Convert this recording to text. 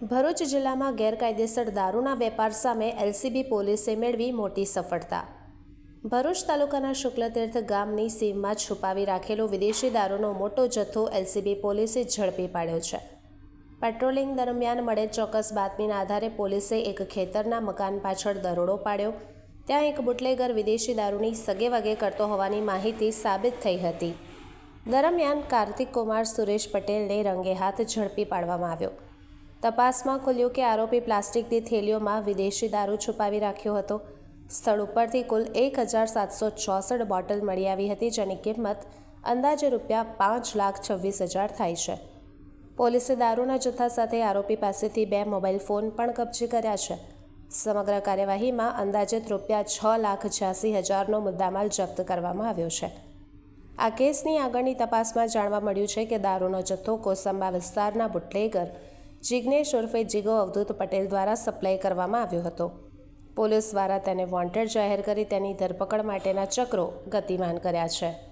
ભરૂચ જિલ્લામાં ગેરકાયદેસર દારૂના વેપાર સામે એલસીબી પોલીસે મેળવી મોટી સફળતા. ભરૂચ તાલુકાના શુક્લતીર્થ ગામની સીમમાં છુપાવી રાખેલો વિદેશી દારૂનો મોટો જથ્થો એલસીબી પોલીસે ઝડપી પાડ્યો છે. પેટ્રોલિંગ દરમિયાન મળે ચોક્કસ બાતમીના આધારે પોલીસે એક ખેતરના મકાન પાછળ દરોડો પાડ્યો. ત્યાં એક બુટલેગર વિદેશી દારૂની સગેવગે કરતો હોવાની માહિતી સાબિત થઈ હતી. દરમિયાન કાર્તિક કુમાર સુરેશ પટેલને રંગે હાથ ઝડપી પાડવામાં આવ્યો. તપાસમાં ખુલ્યું કે આરોપી પ્લાસ્ટિકની થેલીઓમાં વિદેશી દારૂ છુપાવી રાખ્યો હતો. સ્થળ ઉપરથી કુલ એક હજાર સાતસો ચોસઠ બોટલ મળી આવી હતી, જેની કિંમત અંદાજે રૂપિયા પાંચ લાખ છવ્વીસ હજાર થાય છે. પોલીસે દારૂના જથ્થા સાથે આરોપી પાસેથી બે મોબાઈલ ફોન પણ કબજે કર્યા છે. સમગ્ર કાર્યવાહીમાં અંદાજિત રૂપિયા છ લાખ છ્યાસી હજારનો મુદ્દામાલ જપ્ત કરવામાં આવ્યો છે. આ કેસની આગળની તપાસમાં જાણવા મળ્યું છે કે દારૂનો જથ્થો કોસંબા વિસ્તારના બુટલેગર જિગ્નેશ ઉર્ફે જીગો અવધૂત પટેલ દ્વારા સપ્લાય કરવામાં આવ્યો હતો. પોલીસ દ્વારા તેને વોન્ટેડ જાહેર કરી તેની ધરપકડ માટેના ચક્રો ગતિમાન કર્યા છે.